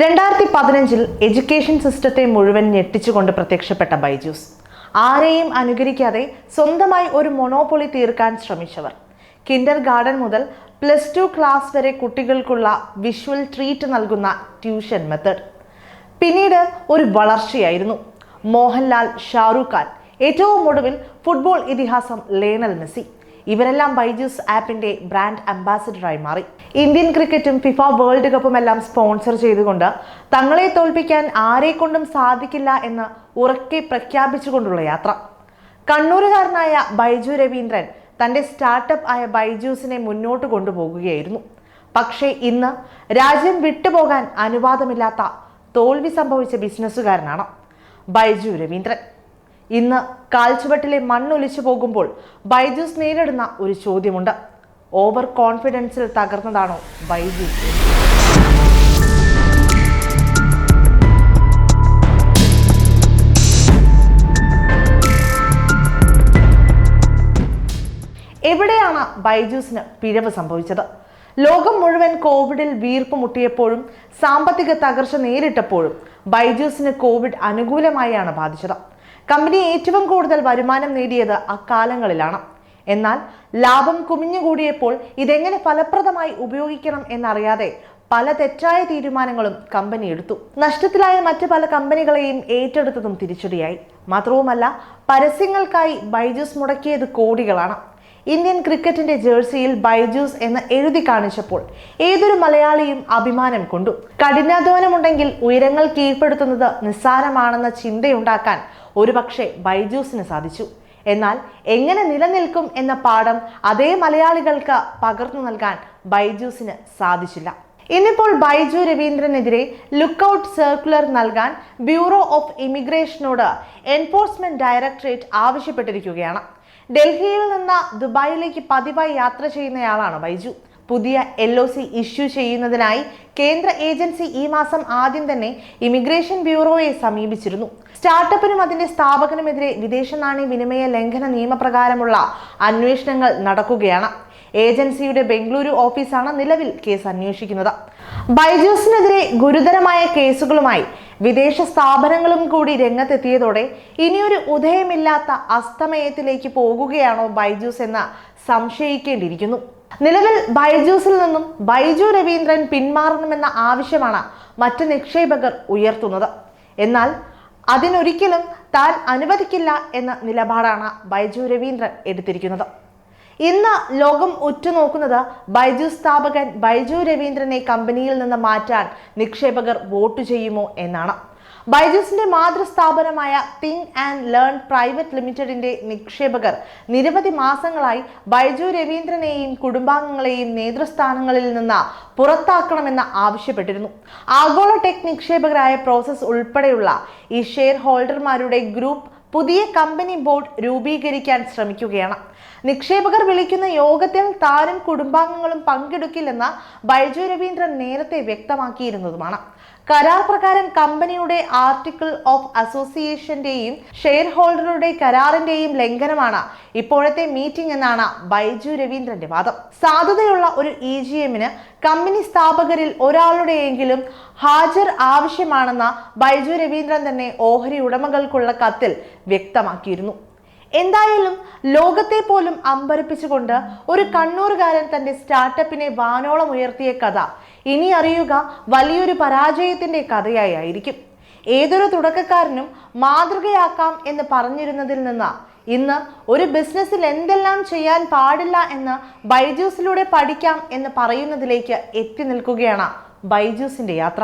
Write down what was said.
രണ്ടായിരത്തി പതിനഞ്ചിൽ എഡ്യൂക്കേഷൻ സിസ്റ്റത്തെ മുഴുവൻ ഞെട്ടിച്ചുകൊണ്ട് പ്രത്യക്ഷപ്പെട്ട ബൈജൂസ്. ആരെയും അനുകരിക്കാതെ സ്വന്തമായി ഒരു മൊണോപ്പൊളി തീർക്കാൻ ശ്രമിച്ചവർ. കിൻഡർ ഗാർഡൻ മുതൽ പ്ലസ് ടു ക്ലാസ് വരെ കുട്ടികൾക്കുള്ള വിഷ്വൽ ട്രീറ്റ് നൽകുന്ന ട്യൂഷൻ മെത്തേഡ്. പിന്നീട് ഒരു വളർച്ചയായിരുന്നു. മോഹൻലാൽ ഷാറൂഖ് ഖാൻ. ഏറ്റവും ഒടുവിൽ ഫുട്ബോൾ ഇതിഹാസം ലേണൽ മെസ്സി. ഇവരെല്ലാം ബൈജൂസ് ആപ്പിന്റെ ബ്രാൻഡ് അംബാസിഡറായി മാറി. ഇന്ത്യൻ ക്രിക്കറ്റും ഫിഫ വേൾഡ് കപ്പും എല്ലാം സ്പോൺസർ ചെയ്തുകൊണ്ട് തങ്ങളെ തോൽപ്പിക്കാൻ ആരെക്കൊണ്ടും സാധിക്കില്ല എന്ന് ഉറക്കെ പ്രഖ്യാപിച്ചുകൊണ്ടുള്ള യാത്ര. കണ്ണൂരുകാരനായ ബൈജു രവീന്ദ്രൻ തന്റെ സ്റ്റാർട്ടപ്പ് ആയ ബൈജൂസിനെ മുന്നോട്ട് കൊണ്ടുപോകുകയായിരുന്നു. പക്ഷേ ഇന്ന് രാജ്യം വിട്ടുപോകാൻ അനുവാദമില്ലാത്ത തോൽവി സംഭവിച്ച ബിസിനസ്സുകാരനാണ് ബൈജു രവീന്ദ്രൻ. ഇന്ന് കാൽച്ചുവട്ടിലെ മണ്ണൊലിച്ചു പോകുമ്പോൾ ബൈജൂസ് നേരിടുന്ന ഒരു ചോദ്യമുണ്ട്. ഓവർ കോൺഫിഡൻസിൽ തകർന്നതാണോ ബൈജൂസ് എവിടെയാണ് ബൈജൂസിന് പിഴവ് സംഭവിച്ചത്? ലോകം മുഴുവൻ കോവിഡിൽ വീർപ്പ് മുട്ടിയപ്പോഴും സാമ്പത്തിക തകർച്ച നേരിട്ടപ്പോഴും ബൈജൂസിന് കോവിഡ് അനുകൂലമായാണ് ബാധിച്ചത്. കമ്പനി ഏറ്റവും കൂടുതൽ വരുമാനം നേടിയത് അക്കാലങ്ങളിലാണ്. എന്നാൽ ലാഭം കുമിഞ്ഞുകൂടിയപ്പോൾ ഇതെങ്ങനെ ഫലപ്രദമായി ഉപയോഗിക്കണം എന്നറിയാതെ പല തെറ്റായ തീരുമാനങ്ങളും കമ്പനി എടുത്തു. നഷ്ടത്തിലായ മറ്റു പല കമ്പനികളെയും ഏറ്റെടുത്തതും തിരിച്ചടിയായി. മാത്രവുമല്ല പരസ്യങ്ങൾക്കായി ബൈജൂസ് മുടക്കിയത് കോടികളാണ്. ഇന്ത്യൻ ക്രിക്കറ്റിന്റെ ജേഴ്സിയിൽ ബൈജൂസ് എന്ന് എഴുതി കാണിച്ചപ്പോൾ ഏതൊരു മലയാളിയും അഭിമാനം കൊണ്ടു. കഠിനാധ്വാനമുണ്ടെങ്കിൽ ഉയരങ്ങൾ കീഴ്പ്പെടുത്തുന്നത് നിസ്സാരമാണെന്ന ചിന്തയുണ്ടാക്കാൻ ഒരുപക്ഷെ ബൈജൂസിന് സാധിച്ചു. എന്നാൽ എങ്ങനെ നിലനിൽക്കും എന്ന പാഠം അതേ മലയാളികൾക്ക് പകർന്നു നൽകാൻ ബൈജൂസിന് സാധിച്ചില്ല. ഇന്നിപ്പോൾ ബൈജു രവീന്ദ്രനെതിരെ ലുക്കൌട്ട് സർക്കുലർ നൽകാൻ ബ്യൂറോ ഓഫ് ഇമിഗ്രേഷനോട് എൻഫോഴ്സ്മെന്റ് ഡയറക്ടറേറ്റ് ആവശ്യപ്പെട്ടിരിക്കുകയാണ്. ഡൽഹിയിൽ നിന്ന് ദുബായിലേക്ക് പതിവായി യാത്ര ചെയ്യുന്നയാളാണ് ബൈജു. പുതിയ എൽ ഒ സി ഇഷ്യൂ ചെയ്യുന്നതിനായി കേന്ദ്ര ഏജൻസി ഈ മാസം ആദ്യം തന്നെ ഇമിഗ്രേഷൻ ബ്യൂറോയെ സമീപിച്ചിരുന്നു. സ്റ്റാർട്ടപ്പിനും അതിന്റെ സ്ഥാപകനുമെതിരെ വിദേശ നാണയ വിനിമയ ലംഘന നിയമപ്രകാരമുള്ള അന്വേഷണങ്ങൾ നടക്കുകയാണ്. ഏജൻസിയുടെ ബംഗളൂരു ഓഫീസാണ് നിലവിൽ കേസ് അന്വേഷിക്കുന്നത്. ബൈജൂസിനെതിരെ ഗുരുതരമായ കേസുകളുമായി വിദേശ സ്ഥാപനങ്ങളും കൂടി രംഗത്തെത്തിയതോടെ ഇനിയൊരു ഉദയമില്ലാത്ത അസ്തമയത്തിലേക്ക് പോകുകയാണോ ബൈജൂസ് എന്ന് സംശയിക്കേണ്ടിയിരിക്കുന്നു. നിലവിൽ ബൈജൂസിൽ നിന്നും ബൈജു രവീന്ദ്രൻ പിന്മാറണമെന്ന ആവശ്യമാണ് മറ്റ് നിക്ഷേപകർ ഉയർത്തുന്നത്. എന്നാൽ അതിനൊരിക്കലും താൻ അനുവദിക്കില്ല എന്ന നിലപാടാണ് ബൈജു രവീന്ദ്രൻ എടുത്തിരിക്കുന്നത്. ഇന്ന് ലോകം ഉറ്റുനോക്കുന്നത് ബൈജു സ്ഥാപകൻ ബൈജു രവീന്ദ്രനെ കമ്പനിയിൽ നിന്ന് മാറ്റാൻ നിക്ഷേപകർ വോട്ട് ചെയ്യുമോ എന്നാണ്. ബൈജൂസിന്റെ മാതൃസ്ഥാപനമായ തിങ്ക് ആൻഡ് ലേൺ പ്രൈവറ്റ് ലിമിറ്റഡിന്റെ നിക്ഷേപകർ നിരവധി മാസങ്ങളായി ബൈജു രവീന്ദ്രനെയും കുടുംബാംഗങ്ങളെയും നേതൃസ്ഥാനങ്ങളിൽ നിന്ന് പുറത്താക്കണമെന്ന് ആവശ്യപ്പെട്ടിരുന്നു. ആഗോള ടെക് നിക്ഷേപകരായ പ്രോസസ് ഉൾപ്പെടെയുള്ള ഈ ഷെയർ ഹോൾഡർമാരുടെ ഗ്രൂപ്പ് പുതിയ കമ്പനി ബോർഡ് രൂപീകരിക്കാൻ ശ്രമിക്കുകയാണ്. നിക്ഷേപകർ വിളിക്കുന്ന യോഗത്തിൽ താനും കുടുംബാംഗങ്ങളും പങ്കെടുക്കില്ലെന്ന് ബൈജു രവീന്ദ്രൻ നേരത്തെ വ്യക്തമാക്കിയിരുന്നതുമാണ്. കരാർ പ്രകാരം കമ്പനിയുടെ ആർട്ടിക്കിൾ ഓഫ് അസോസിയേഷന്റെയും ഷെയർ ഹോൾഡറുടെ കരാറിന്റെയും ലംഘനമാണ് ഇപ്പോഴത്തെ മീറ്റിംഗ് എന്നാണ് ബൈജു രവീന്ദ്രന്റെ വാദം. സാധുതയുള്ള ഒരു ഇ ജി എമ്മിന് കമ്പനി സ്ഥാപകരിൽ ഒരാളുടെയെങ്കിലും ഹാജർ ആവശ്യമാണെന്ന ബൈജു രവീന്ദ്രൻ തന്നെ ഓഹരി ഉടമകൾക്കുള്ള കത്തിൽ വ്യക്തമാക്കിയിരുന്നു. എന്തായാലും ലോകത്തെ പോലും അമ്പരപ്പിച്ചുകൊണ്ട് ഒരു കണ്ണൂർകാരൻ തന്റെ സ്റ്റാർട്ടപ്പിനെ വാനോളം ഉയർത്തിയ കഥ ഇനി അറിയുക വലിയൊരു പരാജയത്തിന്റെ കഥയായി ആയിരിക്കും. ഏതൊരു തുടക്കക്കാരനും മാതൃകയാക്കാം എന്ന് പറഞ്ഞിരുന്നതിൽ നിന്ന് ഇന്ന് ഒരു ബിസിനസ്സിൽ എന്തെല്ലാം ചെയ്യാൻ പാടില്ല എന്ന് ബൈജൂസിലൂടെ പഠിക്കാം എന്ന് പറയുന്നതിലേക്ക് എത്തി നിൽക്കുകയാണ് ബൈജൂസിന്റെ യാത്ര.